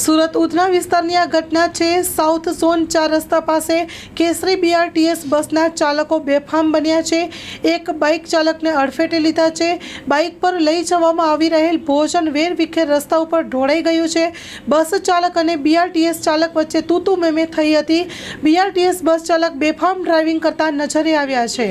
સુરત ઉધના વિસ્તારની આ ઘટના છે. સાઉથ ઝોન ચાર રસ્તા પાસે કેસરી બીઆરટીએસ બસના ચાલકો બેફામ બન્યા છે. એક બાઇક ચાલકને અડફેટે લીધા છે. બાઇક પર લઈ જવામાં આવી રહેલ ભોજન વેરવિખેર રસ્તા ઉપર ઢોળાઈ ગયું છે. બસ ચાલક અને બીઆરટીએસ ચાલક વચ્ચે તૂતુ મેમે થઈ હતી. બીઆરટીએસ બસ ચાલક બેફામ ડ્રાઇવિંગ કરતા નજરે આવ્યા છે.